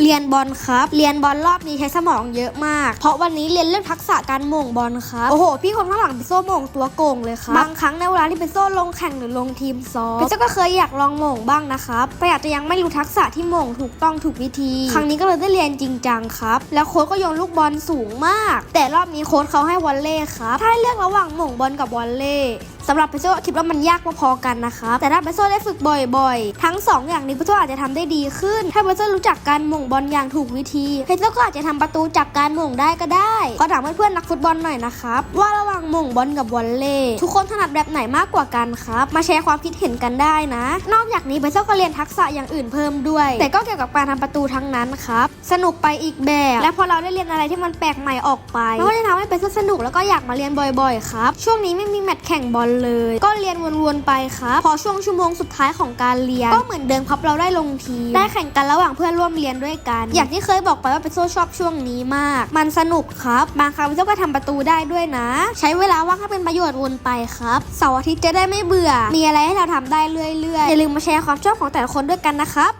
เรียนบอลครับ เรียนบอลรอบนี้ใช้สมองเยอะมาก เพราะวันนี้เรียนเรื่องทักษะการหม่งบอลครับ โอ้โห พี่คนข้างหลังเป็นโซ่หม่งตัวโกงเลยครับ บางครั้งในเวลาที่เป็นโซ่ลงแข่งหรือลงทีมซ้อมเป็นโซ่ก็เคยอยากลองหม่งบ้างนะครับแต่อาจจะยังไม่รู้ทักษะที่หม่งถูกต้องถูกวิธี ครั้งนี้ก็เลยได้เรียนจริงจังครับ แล้วโค้ชก็โยนลูกบอลสูงมาก แต่รอบนี้โค้ชเขาให้วอลเล่ครับ ถ้าให้เลือกระหว่างหม่งบอลกับวอลเล่สำหรับเปโซคิดว่ามันยากพอๆกันนะครับแต่ถ้าเปโซได้ฝึกบ่อยๆ ทั้ง 2 อย่างนี้เปโซอาจจะทำได้ดีขึ้น ถ้าเปโซรู้จักการหม่งบอลอย่างถูกวิธีเปโซก็อาจจะทำประตูจากการหม่งได้ก็ได้ขอถามเพื่อนๆนักฟุตบอลหน่อยนะครับว่าระหว่างหม่งบอลกับวอลเล่ทุกคนถนัดแบบไหนมากกว่ากันครับมาแชร์ความคิดเห็นกันได้นะ นอกจากนี้เปโซก็เรียนทักษะอย่างอื่นเพิ่มด้วย แต่ก็เกี่ยวกับการทำประตูทั้งนั้นครับสนุกไปอีกแบบ และพอเราได้เรียนอะไรที่มันแปลกใหม่ออกไปมันก็จะทำให้เปโซสนุกแล้วก็อยากมาเรียนบ่อยๆ ครับ ช่วงนี้ไม่มีแมตช์แข่งบอลเลย ก็เรียนวนๆไปครับ พอช่วงชั่วโมงสุดท้ายของการเรียน ก็เหมือนเดิมครับเราได้ลงทีมได้แข่งกันระหว่างเพื่อนร่วมเรียนด้วยกัน อย่างที่เคยบอกไปว่าเป็นโซชอบช่วงนี้มาก มันสนุกครับบางครั้งเปโซก็ทำประตูได้ด้วยนะ ใช้เวลาว่างให้เป็นประโยชน์วนไปครับเสาร์อาทิตย์จะได้ไม่เบื่อ มีอะไรให้เราทำได้เรื่อยๆอย่าลืมมาแชร์ความชอบของแต่ละคนด้วยกันนะครับ